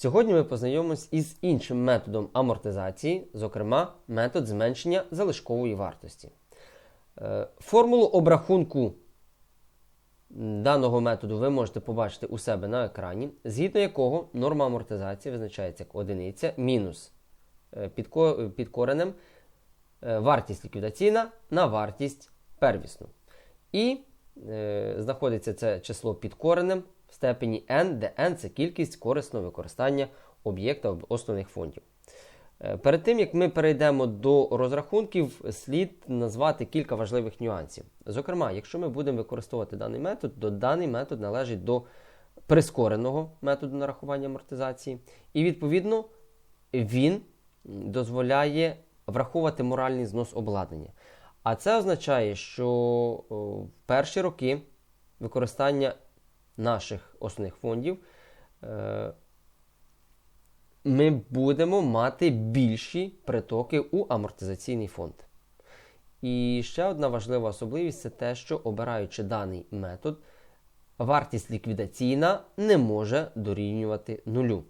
Сьогодні ми познайомимось із іншим методом амортизації, зокрема, метод зменшення залишкової вартості. Е, Формулу обрахунку даного методу ви можете побачити у себе на екрані, згідно якого норма амортизації визначається як одиниця мінус е, під коренем е, вартість ліквідаційна на вартість первісну. І знаходиться це число під коренем в степені n, де n це кількість корисного використання об'єкта основних фондів. Е, Перед тим як ми перейдемо до розрахунків, слід назвати кілька важливих нюансів. Зокрема, якщо ми будемо використовувати даний метод, то даний метод належить до прискореного методу нарахування амортизації, і відповідно він дозволяє враховувати моральний знос обладнання. А це означає, що в перші роки використання наших основних фондів е, ми будемо мати більші притоки у амортизаційний фонд. І ще одна важлива особливість це те, що обираючи даний метод, вартість ліквідаційна не може дорівнювати нулю.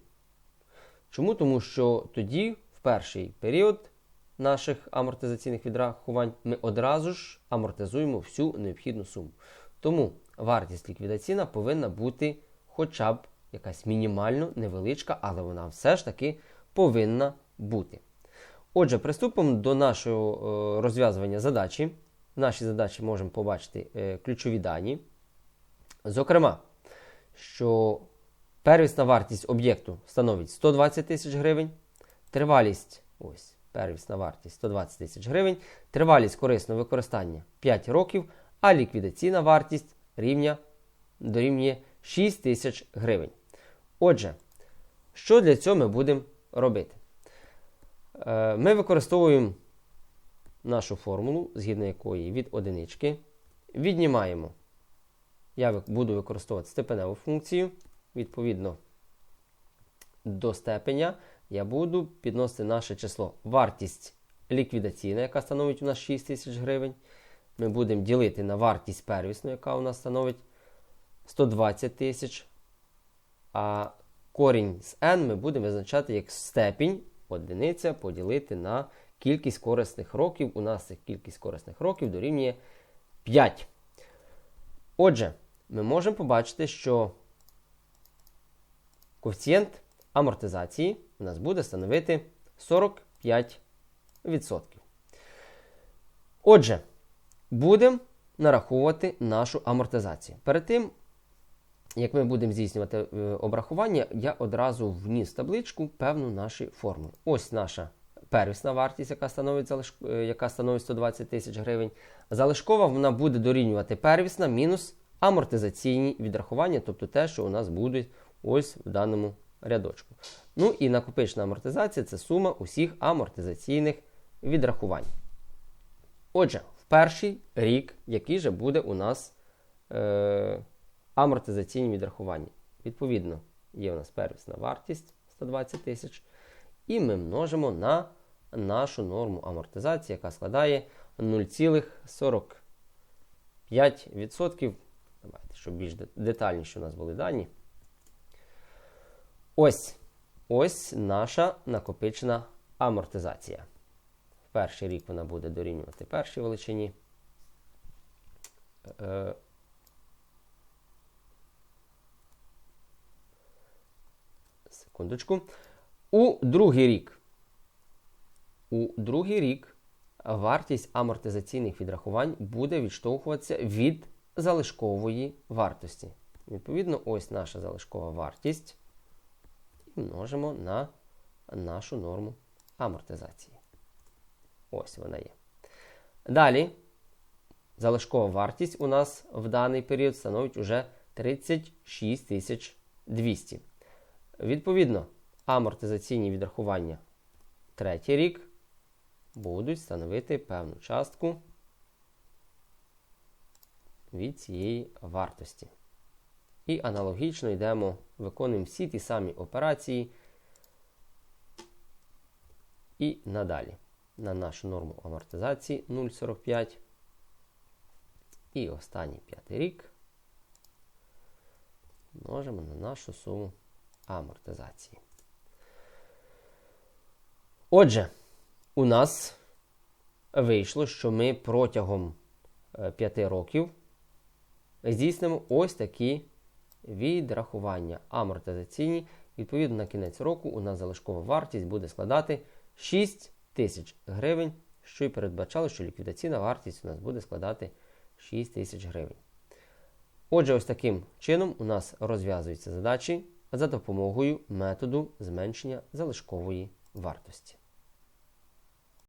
Чому? Тому що тоді, в перший період наших амортизаційних відрахувань, ми одразу ж амортизуємо всю необхідну суму. Тому вартість ліквідаційна повинна бути хоча б якась мінімально невеличка, але вона все ж таки повинна бути. Отже, приступимо до нашого е, розв'язування задачі. В нашій задачі можемо побачити е, ключові дані. Зокрема, що первісна вартість об'єкту становить 120 тисяч гривень, тривалість, ось, первісна вартість 120 тисяч гривень, тривалість корисного використання 5 років, а ліквідаційна вартість рівня дорівнює 6 тисяч гривень. Отже, що для цього ми будемо робити? Е, Ми використовуємо нашу формулу, згідно якої від одинички віднімаємо. Я буду використовувати степеневу функцію. Відповідно до степеня я буду підносити наше число вартість ліквідаційна, яка становить у нас 6 тисяч гривень. Ми будемо ділити на вартість первісну, яка у нас становить 120 тисяч. А корінь з n ми будемо визначати як степінь одиниця поділити на кількість корисних років. У нас кількість корисних років дорівнює 5. Отже, ми можемо побачити, що коефіцієнт амортизації у нас буде становити 45%. Отже, будемо нараховувати нашу амортизацію. Перед тим, як ми будемо здійснювати е, обрахування, я одразу вніс табличку певну наші формули. Ось наша первісна вартість, яка становить, е, яка становить 120 тисяч гривень. Залишкова вона буде дорівнювати первісна мінус амортизаційні відрахування, тобто те, що у нас буде ось в даному рядочку. Ну і накопична амортизація це сума усіх амортизаційних відрахувань. Отже, перший рік, який же буде у нас е, амортизаційні відрахування. Відповідно, є у нас первісна вартість 120 тисяч. І ми множимо на нашу норму амортизації, яка складає 0,45%. Давайте, щоб більш де- детальніше у нас були дані. Ось, ось наша накопичена амортизація. Перший рік вона буде дорівнювати першій величині. Е, Секундочку. У другий рік. У другий рік вартість амортизаційних відрахувань буде відштовхуватися від залишкової вартості. Відповідно, ось наша залишкова вартість. І множимо на нашу норму амортизації. Ось вона є. Далі, залишкова вартість у нас в даний період становить уже 36 200. Відповідно, амортизаційні відрахування третій рік будуть становити певну частку від цієї вартості. І аналогічно йдемо, виконуємо всі ті самі операції і надалі на нашу норму амортизації 0,45. І останній п'ятий рік множимо на нашу суму амортизації. Отже, у нас вийшло, що ми протягом 5 років здійснимо ось такі відрахування амортизаційні. Відповідно, на кінець року у нас залишкова вартість буде складати 6 тисяч гривень, що й передбачало, що ліквідаційна вартість у нас буде складати 6 тисяч гривень. Отже, ось таким чином у нас розв'язуються задачі за допомогою методу зменшення залишкової вартості.